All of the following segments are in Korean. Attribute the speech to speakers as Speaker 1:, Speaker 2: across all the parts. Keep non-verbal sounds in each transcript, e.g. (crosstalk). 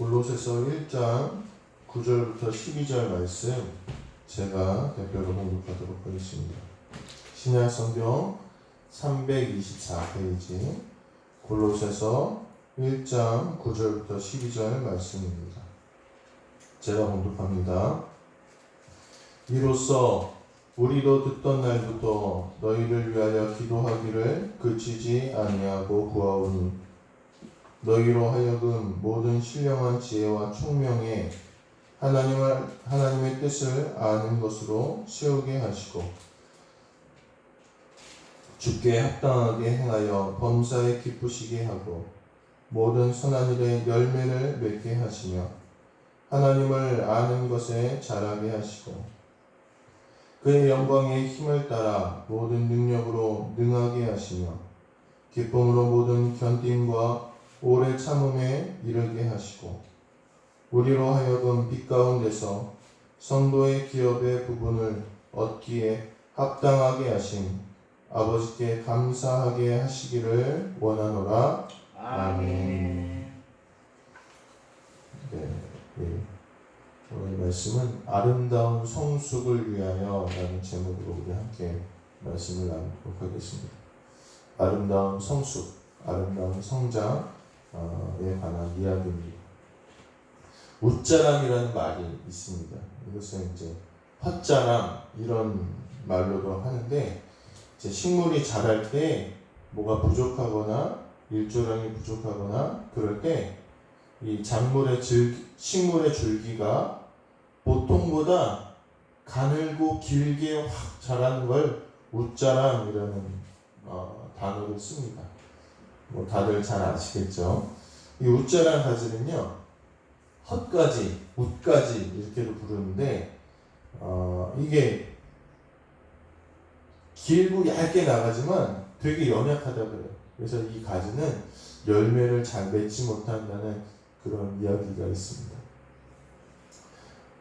Speaker 1: 골로새서 1장 9절부터 12절 말씀 제가 대표로 공독하도록 하겠습니다. 신약 성경 324페이지 골로새서 1장 9절부터 12절 말씀입니다. 제가 공독합니다. 이로써 우리도 듣던 날부터 너희를 위하여 기도하기를 그치지 아니하고 구하오니 너희로 하여금 모든 신령한 지혜와 총명에 하나님을 하나님의 뜻을 아는 것으로 세우게 하시고 주께 합당하게 행하여 범사에 기쁘시게 하고 모든 선한 일에 열매를 맺게 하시며 하나님을 아는 것에 자라게 하시고 그의 영광의 힘을 따라 모든 능력으로 능하게 하시며 기쁨으로 모든 견딤과 오래 참음에 이르게 하시고 우리로 하여금 빛 가운데서 성도의 기업의 부분을 얻기에 합당하게 하신 아버지께 감사하게 하시기를 원하노라. 아멘. 네, 네. 오늘 말씀은 아름다운 성숙을 위하여라는 제목으로 우리 함께 말씀을 나누도록 하겠습니다. 아름다운 성숙, 아름다운 성장에 관한 이야기입니다. 웃자랑이라는 말이 있습니다. 이것은 이제 헛자랑 이런 말로도 하는데 이제 식물이 자랄 때 뭐가 부족하거나 일조량이 부족하거나 그럴 때 이 작물의 줄 식물의 줄기가 보통보다 가늘고 길게 확 자라는 걸 웃자랑이라는 어, 단어를 씁니다. 뭐 다들 잘 아시겠죠? 이 웃자랑 가지는요 헛가지, 웃가지 이렇게도 부르는데 어, 이게 길고 얇게 나가지만 되게 연약하다고 해요. 그래서 이 가지는 열매를 잘 맺지 못한다는 그런 이야기가 있습니다.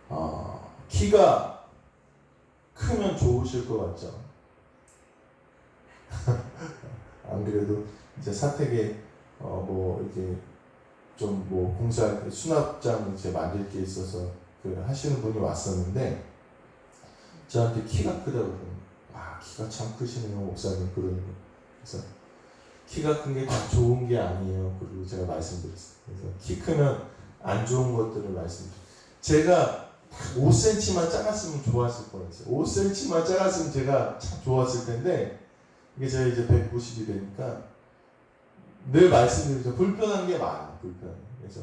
Speaker 1: 어, 키가 크면 좋으실 것 같죠? (laughs) 안 그래도 이제 사택에 어, 뭐 이렇게 좀뭐 공사 수납장 이제 만들 게 있어서 그 하시는 분이 왔었는데 저한테 키가 크다고 아 키가 참 크시네요 목사님. 그러는 거 그래서 키가 큰 게 다 좋은 게 아니에요. 그리고 제가 말씀드렸어요. 그래서 키 크면 안 좋은 것들을 말씀드렸어요. 제가 5cm만 작았으면 좋았을 뻔했어요. 5cm만 작았으면 제가 참 좋았을 텐데 이게 제가 이제 190이 되니까 늘 말씀드리죠 불편한 게 많아요 불편 그래서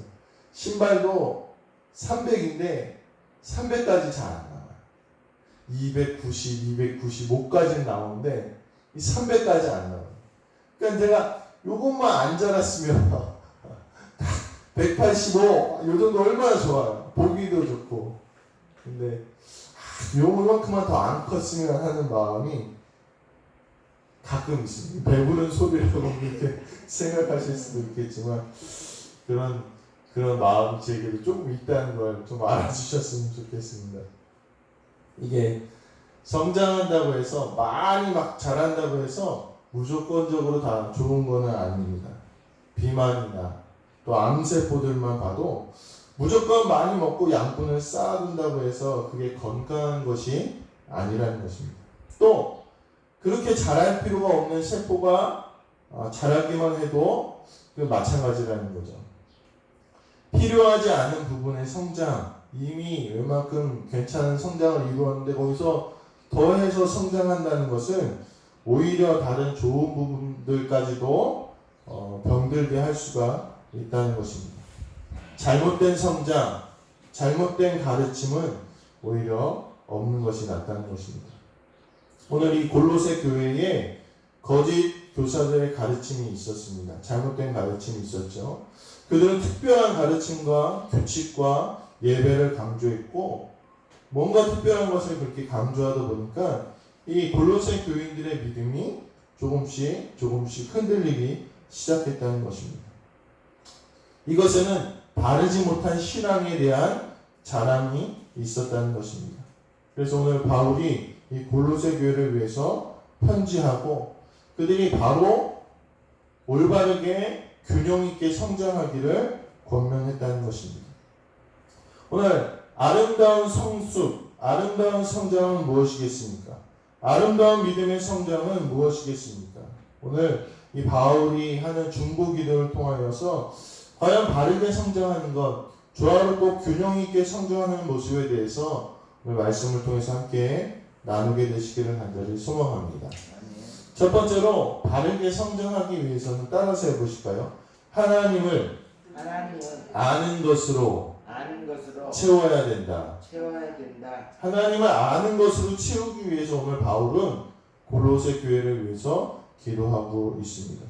Speaker 1: 신발도 300인데 300까지 잘 안 나와요. 290, 295까지는 나오는데 이 300까지 안 나와요. 그러니까 제가 요것만 안 자랐으면 (laughs) 185, 요 정도 얼마나 좋아요. 보기도 좋고. 근데 아, 요만큼만 더 안 컸으면 하는 마음이 가끔 있습니다. 배부른 소리라고 (laughs) 이렇게 생각하실 수도 있겠지만 그런 그런 마음 제게도 조금 있다는 걸 좀 알아주셨으면 좋겠습니다. 이게 성장한다고 해서 많이 막 자란다고 해서 무조건적으로 다 좋은 거는 아닙니다. 비만이나 또 암세포들만 봐도 무조건 많이 먹고 양분을 쌓아둔다고 해서 그게 건강한 것이 아니라는 것입니다. 또 그렇게 자랄 필요가 없는 세포가 어, 자라기만 해도 그 마찬가지라는 거죠. 필요하지 않은 부분의 성장, 이미 웬만큼 괜찮은 성장을 이루었는데 거기서 더해서 성장한다는 것은 오히려 다른 좋은 부분들까지도 어, 병들게 할 수가 있다는 것입니다. 잘못된 성장, 잘못된 가르침은 오히려 없는 것이 낫다는 것입니다. 오늘 이 골로새 교회에 거짓 교사들의 가르침이 있었습니다. 잘못된 가르침이 있었죠. 그들은 특별한 가르침과 규칙과 예배를 강조했고 뭔가 특별한 것을 그렇게 강조하다 보니까 이 골로새 교인들의 믿음이 조금씩 조금씩 흔들리기 시작했다는 것입니다. 이것에는 바르지 못한 신앙에 대한 자랑이 있었다는 것입니다. 그래서 오늘 바울이 이 골로새 교회를 위해서 편지하고 그들이 바로 올바르게 균형 있게 성장하기를 권면했다는 것입니다. 오늘 아름다운 성숙, 아름다운 성장은 무엇이겠습니까? 아름다운 믿음의 성장은 무엇이겠습니까? 오늘 이 바울이 하는 중보 기도를 통하여서 과연 바르게 성장하는 것, 조화롭고 균형 있게 성장하는 모습에 대해서 오늘 말씀을 통해서 함께 나누게 되시기를 간절히 소망합니다. 첫 번째로 바르게 성장하기 위해서는 따라서 해보실까요? 하나님을
Speaker 2: 하나님은
Speaker 1: 아는 것으로
Speaker 2: 아는 것으로
Speaker 1: 채워야 된다.
Speaker 2: 채워야 된다.
Speaker 1: 하나님을 아는 것으로 채우기 위해서 오늘 바울은 골로새 교회를 위해서 기도하고 있습니다.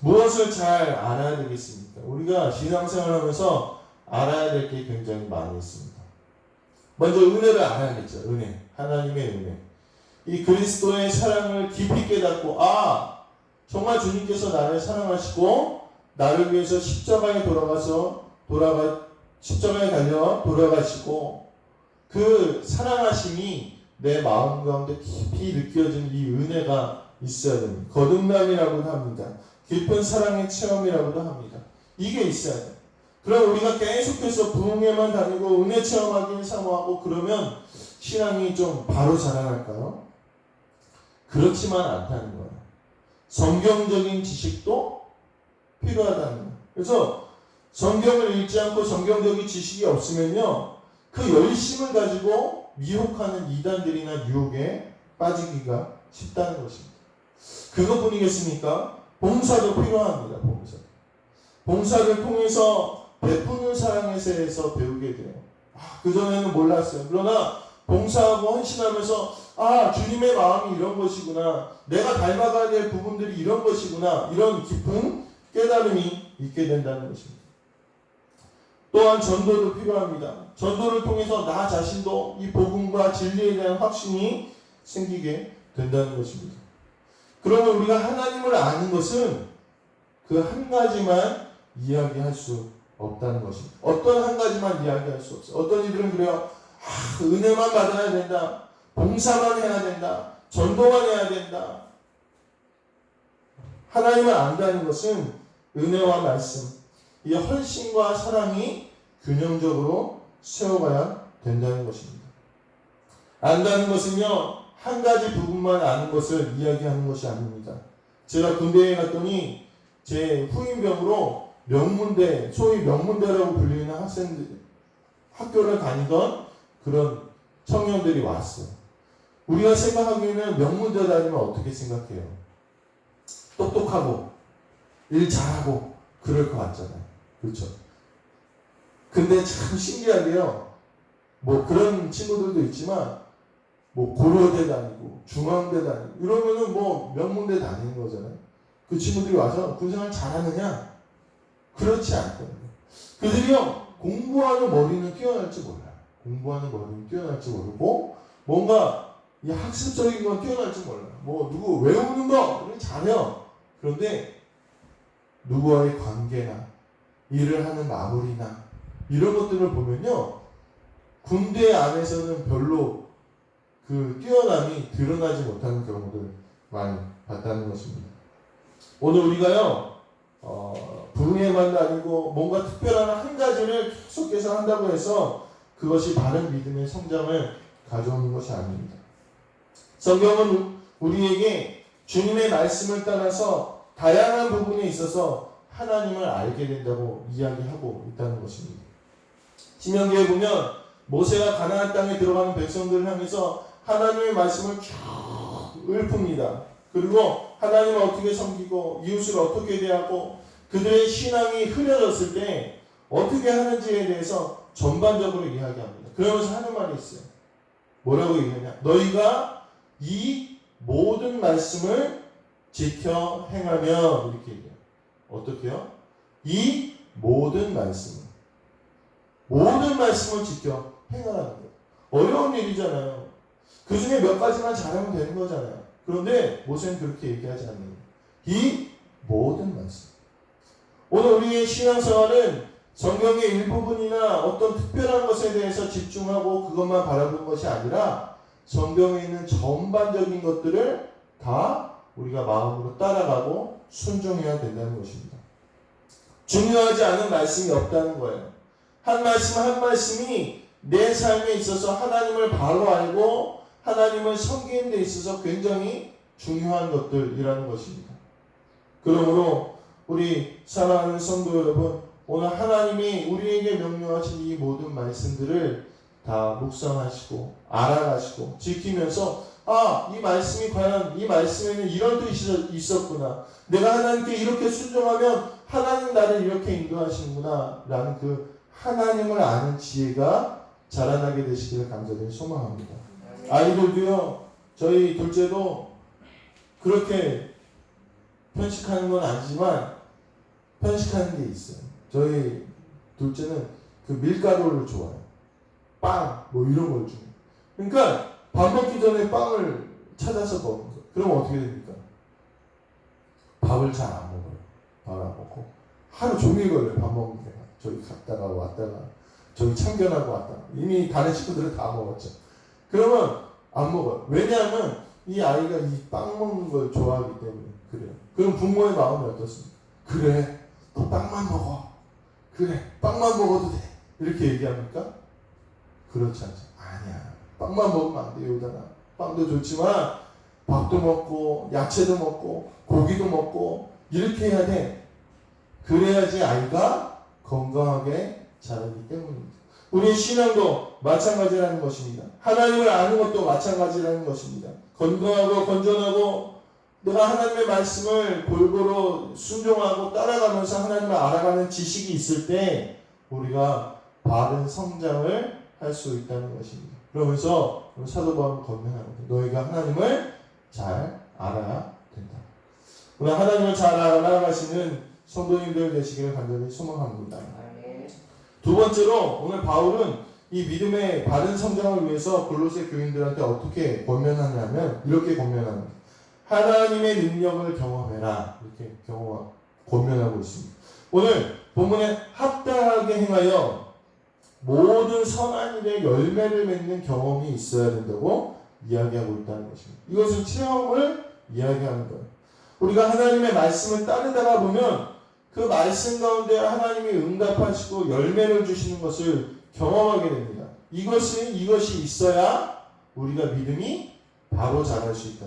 Speaker 1: 무엇을 잘 알아야 되겠습니까? 우리가 신앙생활하면서 알아야 될 게 굉장히 많이 있습니다. 먼저 은혜를 알아야겠죠. 은혜, 하나님의 은혜. 이 그리스도의 사랑을 깊이 깨닫고 아 정말 주님께서 나를 사랑하시고 나를 위해서 십자가에 돌아가서 돌아가 십자가에 달려 돌아가시고 그 사랑하심이 내 마음 가운데 깊이 느껴지는 이 은혜가 있어야 됩니다. 거듭남이라고도 합니다. 깊은 사랑의 체험이라고도 합니다. 이게 있어야 돼요. 그럼 우리가 계속해서 부흥회만 다니고 은혜 체험하기를 사모하고 그러면 신앙이 좀 바로 자라날까요? 그렇지만 않다는 거예요. 성경적인 지식도 필요하다는 거예요. 그래서 성경을 읽지 않고 성경적인 지식이 없으면요, 그 열심을 가지고 미혹하는 이단들이나 유혹에 빠지기가 쉽다는 것입니다. 그것뿐이겠습니까? 봉사도 필요합니다. 봉사. 봉사를 통해서 베푸는 사랑에 대해서 배우게 돼요. 아, 그전에는 몰랐어요. 그러나 봉사하고 헌신하면서 아, 주님의 마음이 이런 것이구나. 내가 닮아가야 될 부분들이 이런 것이구나. 이런 깊은 깨달음이 있게 된다는 것입니다. 또한 전도도 필요합니다. 전도를 통해서 나 자신도 이 복음과 진리에 대한 확신이 생기게 된다는 것입니다. 그러면 우리가 하나님을 아는 것은 그 한 가지만 이야기할 수 없다는 것입니다. 어떤 한 가지만 이야기할 수 없어요. 어떤 이들은 그래요. 아, 은혜만 받아야 된다. 봉사만 해야 된다. 전도만 해야 된다. 하나님을 안다는 것은 은혜와 말씀, 이 헌신과 사랑이 균형적으로 세워가야 된다는 것입니다. 안다는 것은요, 한 가지 부분만 아는 것을 이야기하는 것이 아닙니다. 제가 군대에 갔더니 제 후임병으로 명문대, 소위 명문대라고 불리는 학생들, 학교를 다니던 그런 청년들이 왔어요. 우리가 생각하기에는 명문대 다니면 어떻게 생각해요? 똑똑하고, 일 잘하고, 그럴 것 같잖아요. 그렇죠? 근데 참 신기한 게요. 뭐 그런 친구들도 있지만, 뭐 고려대 다니고, 중앙대 다니고, 이러면은 뭐 명문대 다니는 거잖아요. 그 친구들이 와서 군생활 잘하느냐? 그렇지 않거든요. 그들이요, 공부하는 머리는 뛰어날지 몰라요. 공부하는 머리는 뛰어날지 모르고, 뭔가 이 학습적인 건 뛰어날지 몰라요. 뭐, 누구 외우는 거, 잘해요. 그런데, 누구와의 관계나, 일을 하는 마무리나, 이런 것들을 보면요, 군대 안에서는 별로 그 뛰어남이 드러나지 못하는 경우들 많이 봤다는 것입니다. 오늘 우리가요, 어, 부흥회만 다니고 뭔가 특별한 한 가지를 계속해서 한다고 해서 그것이 바른 믿음의 성장을 가져오는 것이 아닙니다. 성경은 우리에게 주님의 말씀을 따라서 다양한 부분에 있어서 하나님을 알게 된다고 이야기하고 있다는 것입니다. 신명기에 보면 모세가 가나안 땅에 들어가는 백성들을 향해서 하나님의 말씀을 쭉 읊습니다. 그리고 하나님을 어떻게 섬기고 이웃을 어떻게 대하고 그들의 신앙이 흐려졌을 때 어떻게 하는지에 대해서 전반적으로 이야기합니다. 그러면서 하는 말이 있어요. 뭐라고 얘기하냐? 너희가 이 모든 말씀을 지켜 행하면 이렇게 얘기해요. 어떻게요? 이 모든 말씀을 모든 말씀을 지켜 행하라는 거예요. 어려운 일이잖아요. 그 중에 몇 가지만 잘하면 되는 거잖아요. 그런데 모세는 그렇게 얘기하지 않는. 이 모든 말씀. 오늘 우리의 신앙생활은 성경의 일부분이나 어떤 특별한 것에 대해서 집중하고 그것만 바라보는 것이 아니라 성경에 있는 전반적인 것들을 다 우리가 마음으로 따라가고 순종해야 된다는 것입니다. 중요하지 않은 말씀이 없다는 거예요. 한 말씀 한 말씀이 내 삶에 있어서 하나님을 바로 알고 하나님을 섬기는 데 있어서 굉장히 중요한 것들이라는 것입니다. 그러므로 우리 사랑하는 성도 여러분, 오늘 하나님이 우리에게 명령하신 이 모든 말씀들을 다 묵상하시고 알아가시고 지키면서 아, 이 말씀이 과연 이 말씀에는 이런 뜻이 있었구나. 내가 하나님께 이렇게 순종하면 하나님 나를 이렇게 인도하시는구나. 라는 그 하나님을 아는 지혜가 자라나게 되시기를 간절히 소망합니다. 아이들도요, 저희 둘째도 그렇게 편식하는 건 아니지만 편식하는 게 있어요. 저희 둘째는 그 밀가루를 좋아해요. 빵, 뭐 이런 걸 좀. 그러니까 밥 먹기 전에 빵을 찾아서 먹는 거. 그럼 어떻게 됩니까? 밥을 잘 안 먹어요. 밥을 안 먹고 하루 종일 걸려요. 밥 먹는 게. 저기 갔다가 왔다가 저기 참견하고 왔다가 이미 다른 식구들은 다 먹었죠. 그러면 안 먹어요. 왜냐하면 이 아이가 이 빵 먹는 걸 좋아하기 때문에 그래요. 그럼 부모의 마음이 어떻습니까? 그래, 너 빵만 먹어. 그래, 빵만 먹어도 돼. 이렇게 얘기합니까? 그렇지 않죠. 아니야. 빵만 먹으면 안 돼요, 유다나. 빵도 좋지만 밥도 먹고 야채도 먹고 고기도 먹고 이렇게 해야 돼. 그래야지 아이가 건강하게 자라기 때문입니다. 우리 신앙도 마찬가지라는 것입니다. 하나님을 아는 것도 마찬가지라는 것입니다. 건강하고 건전하고 내가 하나님의 말씀을 골고루 순종하고 따라가면서 하나님을 알아가는 지식이 있을 때 우리가 바른 성장을 할 수 있다는 것입니다. 그러면서 사도 바울은 건면합니다. 너희가 하나님을 잘 알아야 된다. 오늘 하나님을 잘 알아가시는 성도님들 되시기를 간절히 소망합니다. 두 번째로 오늘 바울은 이 믿음의 바른 성장을 위해서 골로새 교인들한테 어떻게 권면하냐면 이렇게 권면합니다. 하나님의 능력을 경험해라 이렇게 경험 권면하고 있습니다. 오늘 본문에 합당하게 행하여 모든 선한 일의 열매를 맺는 경험이 있어야 된다고 이야기하고 있다는 것입니다. 이것은 체험을 이야기하는 거예요. 우리가 하나님의 말씀을 따르다가 보면 그 말씀 가운데 하나님이 응답하시고 열매를 주시는 것을 경험하게 됩니다. 이것은 이것이 있어야 우리가 믿음이 바로 자랄 수 있다.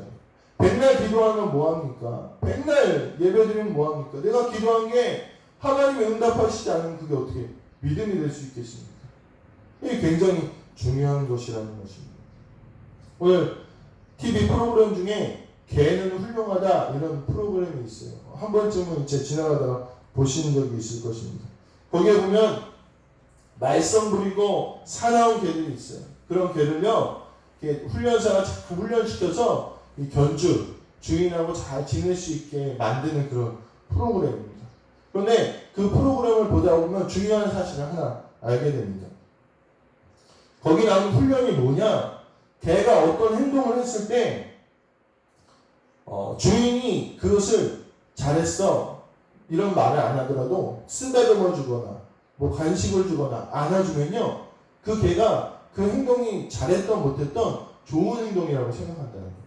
Speaker 1: 백날 기도하면 뭐합니까? 백날 예배드리면 뭐합니까? 내가 기도한 게 하나님이 응답하시지 않으면 그게 어떻게 믿음이 될 수 있겠습니까? 이게 굉장히 중요한 것이라는 것입니다. 오늘 TV 프로그램 중에 개는 훌륭하다 이런 프로그램이 있어요. 한 번쯤은 이제 지나가다가 보시는 적이 있을 것입니다. 거기에 보면 말썽 부리고 사나운 개들이 있어요. 그런 이렇게 훈련사가 자꾸 훈련시켜서 이 견주, 주인하고 잘 지낼 수 있게 만드는 그런 프로그램입니다. 그런데 그 프로그램을 보다 보면 중요한 사실을 하나 알게 됩니다. 거기 나오는 훈련이 뭐냐? 개가 어떤 행동을 했을 때, 어, 주인이 그것을 잘했어. 이런 말을 안 하더라도 쓰다듬어 주거나 뭐 간식을 주거나 안아주면요 그 개가 그 행동이 잘했던 못했던 좋은 행동이라고 생각한다는 거예요.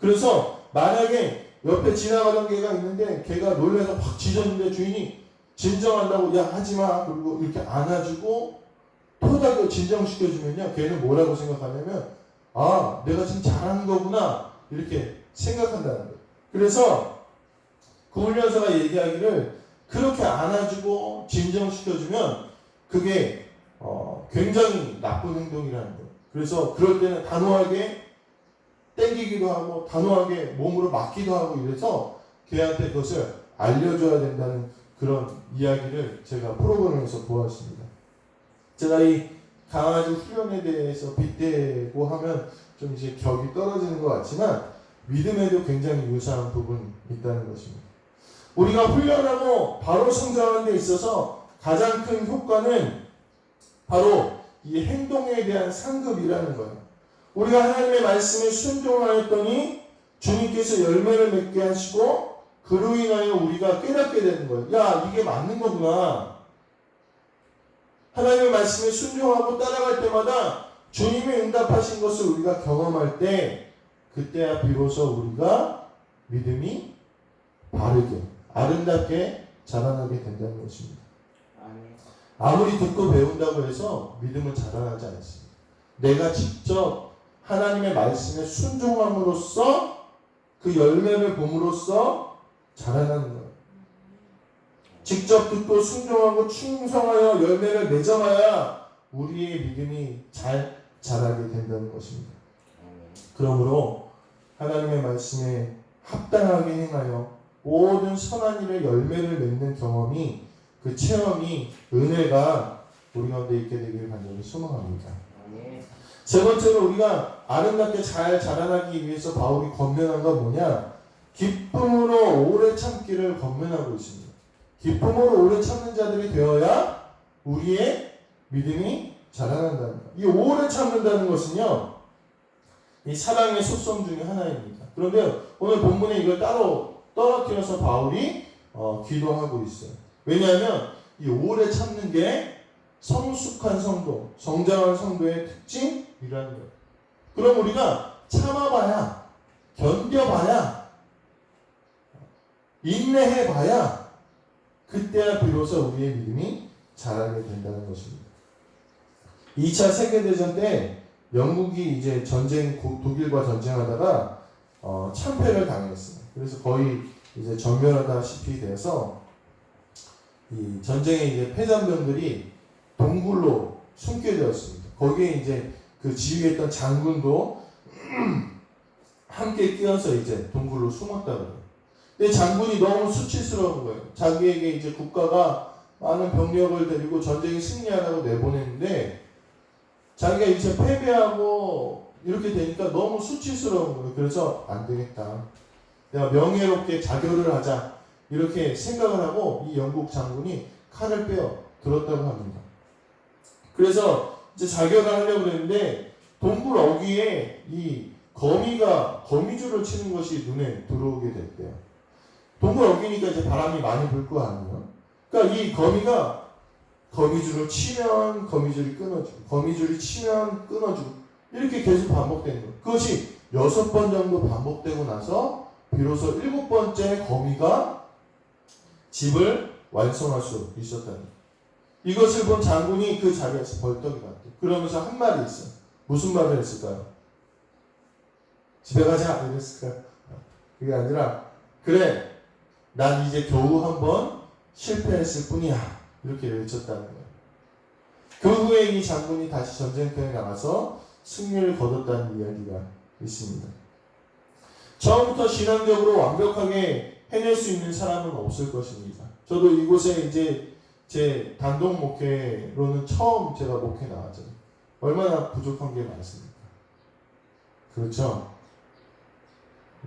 Speaker 1: 그래서 만약에 옆에 지나가던 개가 있는데 개가 놀래서 확 짖었는데 주인이 진정한다고 야 하지마 그리고 이렇게 안아주고 토닥여 진정시켜주면요 걔는 뭐라고 생각하냐면 아 내가 지금 잘하는 거구나 이렇게 생각한다는 거예요. 그래서 그 훈련사가 얘기하기를 그렇게 안아주고 진정시켜주면 그게 어, 굉장히 나쁜 행동이라는 거예요. 그래서 그럴 때는 단호하게 땡기기도 하고 단호하게 몸으로 맞기도 하고 이래서 걔한테 그것을 알려줘야 된다는 그런 이야기를 제가 프로그램에서 보았습니다. 제가 이 강아지 훈련에 대해서 빗대고 하면 좀 이제 격이 떨어지는 것 같지만 믿음에도 굉장히 유사한 부분이 있다는 것입니다. 우리가 훈련하고 바로 성장하는 데 있어서 가장 큰 효과는 바로 이 행동에 대한 상급이라는 거예요. 우리가 하나님의 말씀에 순종하였더니 주님께서 열매를 맺게 하시고 그로 인하여 우리가 깨닫게 되는 거예요. 야, 이게 맞는 거구나. 하나님의 말씀에 순종하고 따라갈 때마다 주님이 응답하신 것을 우리가 경험할 때 그때야 비로소 우리가 믿음이 바르게 아름답게 자라나게 된다는 것입니다. 아무리 듣고 배운다고 해서 믿음은 자라나지 않습니다. 내가 직접 하나님의 말씀에 순종함으로써 그 열매를 봄으로써 자라나는 거예요. 직접 듣고 순종하고 충성하여 열매를 맺어봐야 우리의 믿음이 잘 자라게 된다는 것입니다. 그러므로 하나님의 말씀에 합당하게 행하여 모든 선한 일의 열매를 맺는 경험이 그 체험이 은혜가 우리 가운데 있게 되길 간절히 소망합니다. 세 번째로 우리가 아름답게 잘 자라나기 위해서 바울이 권면한 건 뭐냐? 기쁨으로 오래 참기를 권면하고 있습니다. 기쁨으로 오래 참는 자들이 되어야 우리의 믿음이 자라난다는 것. 이 오래 참는다는 것은요, 이 사랑의 속성 중에 하나입니다. 그런데 오늘 본문에 이걸 따로 떨어뜨려서 바울이 어, 기도하고 있어요. 왜냐하면 이 오래 참는 게 성숙한 성도, 성장한 성도의 특징이라는 거예요. 그럼 우리가 참아봐야, 견뎌봐야, 인내해봐야, 그때야 비로소 우리의 믿음이 자라게 된다는 것입니다. 2차 세계대전 때 영국이 이제 전쟁, 고- 독일과 전쟁하다가 어, 참패를 당했어요. 그래서 거의 이제 전멸하다시피 돼서 이 전쟁에 이제 패잔병들이 동굴로 숨게 되었습니다. 거기에 이제 그 지휘했던 장군도 (clears throat) 함께 끼어서 이제 동굴로 숨었다 그래요. 근데 장군이 너무 수치스러운 거예요. 자기에게 이제 국가가 많은 병력을 데리고 전쟁에 승리하라고 내보냈는데 자기가 이제 패배하고 이렇게 되니까 너무 수치스러운 거예요. 그래서 안 되겠다. 내가 명예롭게 자교를 하자. 이렇게 생각을 하고 이 영국 장군이 칼을 빼어 들었다고 합니다. 그래서 이제 자결을 하려고 그랬는데 동굴 어귀에 이 거미가 거미줄을 치는 것이 눈에 들어오게 됐대요. 동굴 어귀니까 이제 바람이 많이 불 거 아니에요. 그러니까 이 거미가 거미줄을 치면 거미줄이 끊어지고 거미줄이 치면 끊어지고 이렇게 계속 반복되는 거예요. 그것이 여섯 번 정도 반복되고 나서 비로소 일곱 번째 거미가 집을 완성할 수 거예요. 이것을 본 장군이 그 자리에서 벌떡 일어났대. 그러면서 한 말이 있어. 무슨 말을 했을까요? 집에 가자 이랬을까요? 그게 아니라 그래 난 이제 겨우 한 번 실패했을 뿐이야 이렇게 외쳤다는 거예요. 그 후에 이 장군이 다시 전쟁터에 나가서 승리를 거뒀다는 이야기가 있습니다. 처음부터 신앙적으로 완벽하게 해낼 수 있는 사람은 없을 것입니다. 저도 이곳에 이제 제 단독 목회로는 처음 제가 목회 나왔잖아요. 얼마나 부족한 게 많습니까? 그렇죠?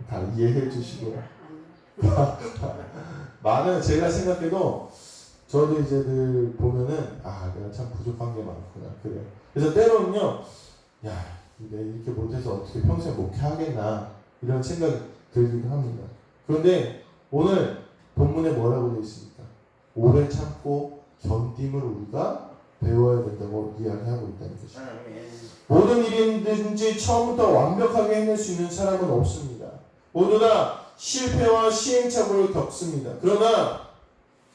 Speaker 1: 다 이해해 주시고 (laughs) 많은 제가 생각해도 저도 이제 늘 보면은 아 내가 참 부족한 게 많구나 그래요. 그래서 때로는요, 야 내가 이렇게 못해서 어떻게 평생 목회하겠나 이런 생각이 들기도 합니다. 그런데 오늘 본문에 뭐라고 되어 있습니까? 오래 참고 견딤을 우리가 배워야 된다고 이야기하고 있다는.
Speaker 2: 아멘.
Speaker 1: 모든 일이든지 처음부터 완벽하게 해낼 수 있는 사람은 없습니다. 모두 다 실패와 시행착오를 겪습니다. 그러나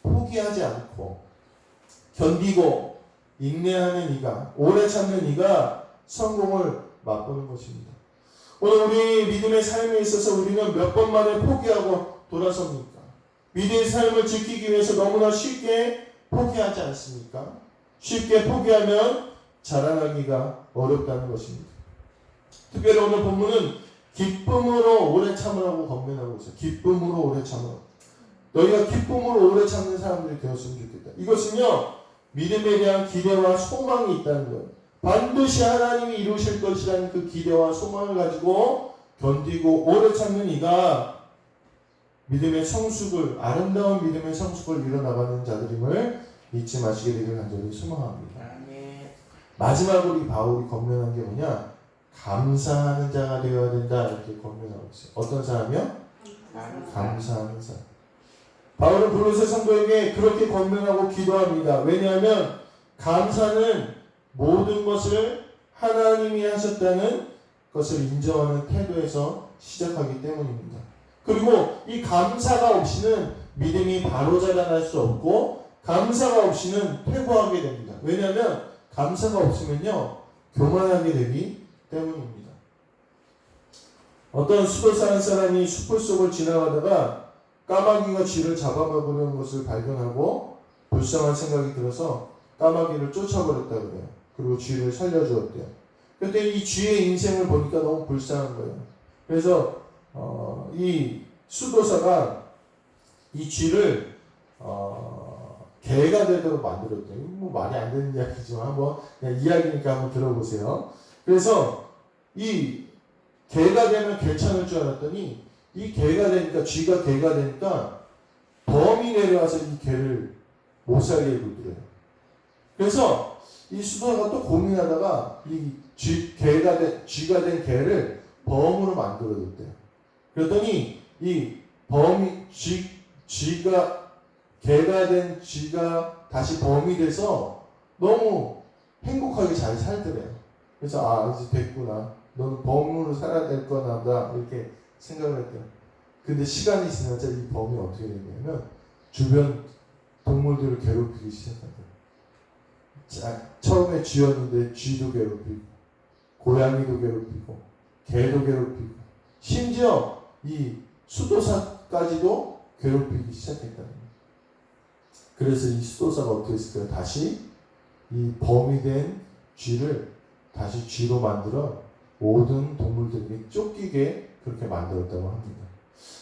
Speaker 1: 포기하지 않고 견디고 인내하는 이가 오래 참는 이가 성공을 맛보는 것입니다. 오늘 우리 믿음의 삶에 있어서 우리는 몇 번 만에 포기하고 돌아섭니까? 믿음의 삶을 지키기 위해서 너무나 쉽게 포기하지 않습니까? 쉽게 포기하면 자라나기가 어렵다는 것입니다. 특별히 오늘 본문은 기쁨으로 오래 참으라고 권면하고 있어요. 기쁨으로 오래 참으라. 너희가 기쁨으로 오래 참는 사람들이 되었으면 좋겠다. 이것은요, 믿음에 대한 기대와 소망이 있다는 거예요. 반드시 하나님이 이루실 것이라는 그 기대와 소망을 가지고 견디고 오래 참는 이가 믿음의 성숙을, 아름다운 믿음의 성숙을 이뤄나가는 자들임을 잊지 마시게 되길 간절히 소망합니다.
Speaker 2: 아멘.
Speaker 1: 마지막으로 이 바울이 권면한 게 뭐냐? 감사하는 자가 되어야 된다 이렇게 권면하고 있어요. 어떤 사람이요?
Speaker 2: 감사.
Speaker 1: 감사하는 사람. 바울은 블로세 성도에게 그렇게 권면하고 기도합니다. 왜냐하면 감사는 모든 것을 하나님이 하셨다는 것을 인정하는 태도에서 시작하기 때문입니다. 그리고 이 감사가 없이는 믿음이 바로 자라날 수 없고 감사가 없이는 퇴보하게 됩니다. 왜냐하면 감사가 없으면요 교만하게 되기 때문입니다. 어떤 수도 사는 사람이 숲을 속을 지나가다가 까마귀가 쥐를 잡아먹으려는 것을 발견하고 불쌍한 생각이 들어서 까마귀를 쫓아버렸다 그래요. 그리고 쥐를 살려주었대요. 그때 이 쥐의 인생을 보니까 너무 불쌍한 거예요. 그래서 어, 이 수도사가 이 쥐를 어, 개가 되도록 만들었대요. 뭐 말이 안 되는 이야기지만 한번 그냥 이야기니까 한번 들어보세요. 그래서 이 개가 되면 괜찮을 줄 알았더니 이 개가 되니까 쥐가 개가 되니까 범이 내려와서 이 개를 못 살게 굴더래요. 그래서 이 수도사가 또 고민하다가 이 쥐, 개가 된 쥐가 된 개를 범으로 만들어줬대요. 그랬더니 이 범이 쥐 쥐가 개가 된 쥐가 다시 범이 돼서 너무 행복하게 잘 살더래요. 그래서 아 이제 됐구나. 너는 범으로 살아야 될 거나 보다 이렇게 생각을 했대요. 근데 시간이 지나자 이 범이 어떻게 됐냐면 주변 동물들을 괴롭히기 시작하더래요. 자, 처음에 쥐였는데 쥐도 괴롭히고 고양이도 괴롭히고 개도 괴롭히고 심지어 이 수도사까지도 괴롭히기 시작했다는 거예요. 그래서 이 수도사가 어떻게 했을까요? 다시 이 범이 된 쥐를 다시 쥐로 만들어 모든 동물들에게 쫓기게 그렇게 만들었다고 합니다.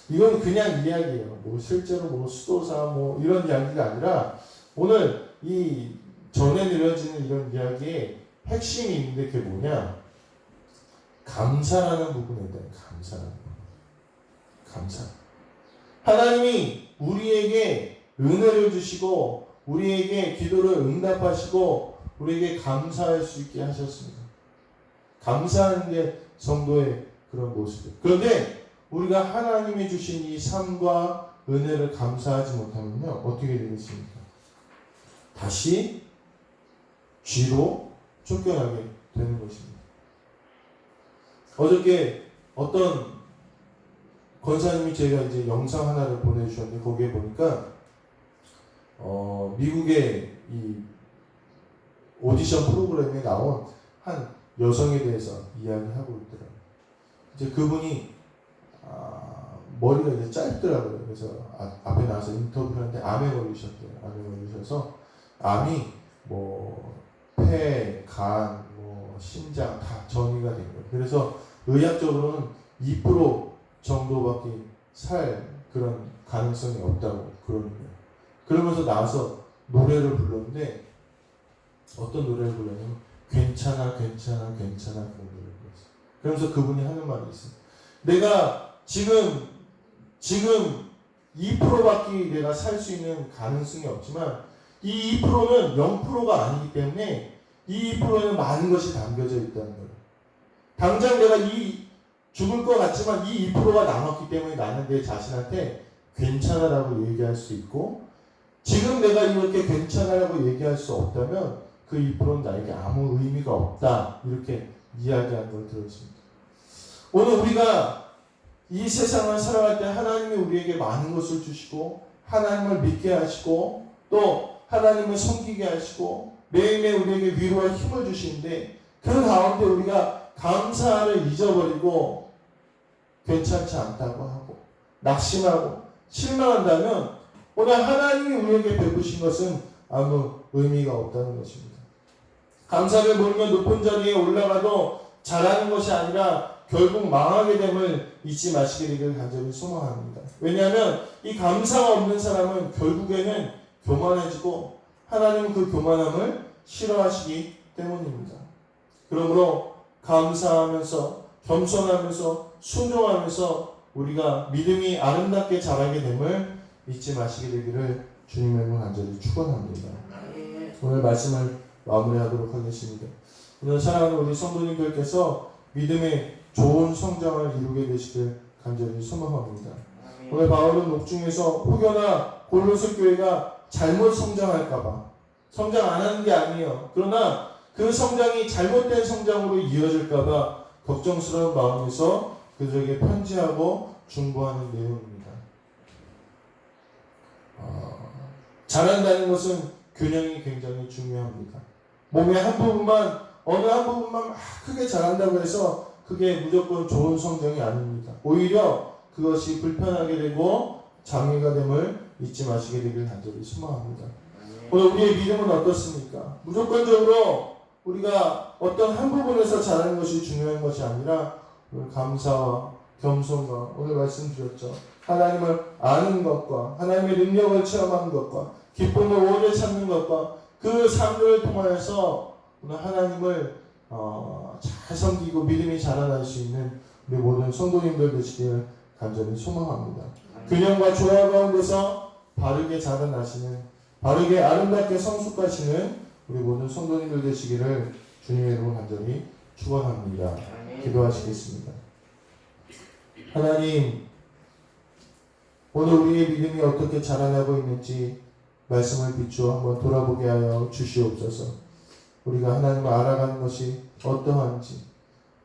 Speaker 1: 이건 그냥 이야기예요. 뭐 실제로 뭐 수도사 뭐 이런 이야기가 아니라 오늘 이 전에 느려지는 이런 이야기의 핵심이 있는데 그게 뭐냐? 감사라는 부분에 대한 감사라는 부분. 감사. 하나님이 우리에게 은혜를 주시고 우리에게 기도를 응답하시고 우리에게 감사할 수 있게 하셨습니다. 감사하는 게 성도의 그런 모습이에요. 그런데 우리가 하나님이 주신 이 삶과 은혜를 감사하지 못하면요 어떻게 되겠습니까? 다시 쥐로 쫓겨나게 되는 것입니다. 어저께 어떤 권사님이 제가 이제 영상 하나를 보내주셨는데 거기에 보니까 어, 미국의 이 오디션 프로그램에 나온 한 여성에 대해서 이야기하고 있더라고요. 이제 그분이 아, 머리가 이제 짧더라고요. 그래서 아, 앞에 나와서 인터뷰하는데 암에 걸리셨대요. 암에 걸리셔서 암이 뭐 폐, 간, 뭐 심장 다 전이가 된 거예요. 그래서 의학적으로는 2% 정도밖에 살 그런 가능성이 없다고 그러는 거예요. 그러면서 나와서 노래를 불렀는데 어떤 노래를 불렀냐면 괜찮아 괜찮아 괜찮아 그런 노래를 불렀어요. 그러면서 그분이 하는 말이 있어요. 내가 지금 지금 2%밖에 내가 살 수 있는 가능성이 없지만 이 2%는 0%가 아니기 때문에 이 2%에는 많은 것이 담겨져 있다는 거예요. 당장 내가 이 죽을 것 같지만 이 2%가 남았기 때문에 나는 내 자신한테 괜찮아라고 얘기할 수 있고 지금 내가 이렇게 괜찮아라고 얘기할 수 없다면 그 2%는 나에게 아무 의미가 없다 이렇게 이야기하는 걸 들었습니다. 오늘 우리가 이 세상을 살아갈 때 하나님이 우리에게 많은 것을 주시고 하나님을 믿게 하시고 또 하나님을 섬기게 하시고 매일매일 우리에게 위로와 힘을 주시는데 그 가운데 우리가 감사를 잊어버리고 괜찮지 않다고 하고 낙심하고 실망한다면 오늘 하나님이 우리에게 베푸신 것은 아무 의미가 없다는 것입니다. 감사를 모르면 높은 자리에 올라가도 잘하는 것이 아니라 결국 망하게 됨을 잊지 마시게 되기를 간절히 소망합니다. 왜냐하면 이 감사가 없는 사람은 결국에는 교만해지고 하나님은 그 교만함을 싫어하시기 때문입니다. 그러므로 감사하면서 겸손하면서 순종하면서 우리가 믿음이 아름답게 자라게 됨을 잊지 마시게 되기를 주님의 이름으로 간절히 축원합니다. 오늘 말씀을 마무리하도록 하겠습니다. 오늘 사랑하는 우리 성도님들께서 믿음의 좋은 성장을 이루게 되시길 간절히 소망합니다. 오늘 바울은 녹중에서 혹여나 골로새 교회가 잘못 성장할까봐 성장 안 하는 게 아니에요. 그러나 그 성장이 잘못된 성장으로 이어질까봐 걱정스러운 마음에서 그들에게 편지하고 중보하는 내용입니다. 어, 잘한다는 것은 균형이 굉장히 중요합니다. 몸의 한 부분만 어느 한 부분만 막 크게 잘한다고 해서 그게 무조건 좋은 성정이 아닙니다. 오히려 그것이 불편하게 되고 장애가 됨을 잊지 마시게 되길 간절히 소망합니다. 오늘 우리의 믿음은 어떻습니까? 무조건적으로 우리가 어떤 한 부분에서 잘하는 것이 중요한 것이 아니라 오늘 감사와 겸손과 오늘 말씀드렸죠. 하나님을 아는 것과 하나님의 능력을 체험하는 것과 기쁨을 오래 찾는 것과 그 삶을 통하여서 오늘 하나님을 어, 잘 섬기고 믿음이 자라날 수 있는 우리 모든 성도님들 되시기를 간절히 소망합니다. 균형과 조화 가운데서 바르게 자라나시는 바르게 아름답게 성숙하시는 우리 모든 성도님들 되시기를 주님의 이름으로 간절히 축원합니다. 기도하시겠습니다. 하나님, 오늘 우리의 믿음이 어떻게 자라나고 있는지 말씀을 비추어 한번 돌아보게 하여 주시옵소서. 우리가 하나님을 알아가는 것이 어떠한지,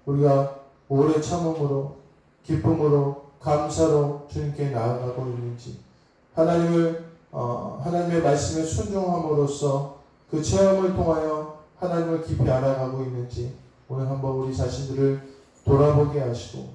Speaker 1: 우리가 오래 참음으로, 기쁨으로, 감사로 주님께 나아가고 있는지, 하나님을 어, 하나님의 말씀에 순종함으로써 그 체험을 통하여 하나님을 깊이 알아가고 있는지 오늘 한번 우리 자신들을 돌아보게 하시고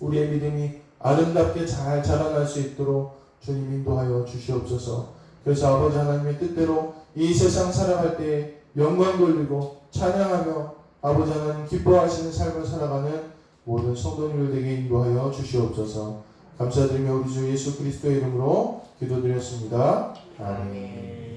Speaker 1: 우리의 믿음이 아름답게 잘 자라날 수 있도록 주님 인도하여 주시옵소서. 그래서 아버지 하나님의 뜻대로 이 세상 살아갈 때 영광 돌리고 찬양하며 아버지 하나님 기뻐하시는 삶을 살아가는 모든 성도님들 되게 인도하여 주시옵소서. 감사드리며 우리 주 예수 그리스도의 이름으로 기도드렸습니다. 아멘.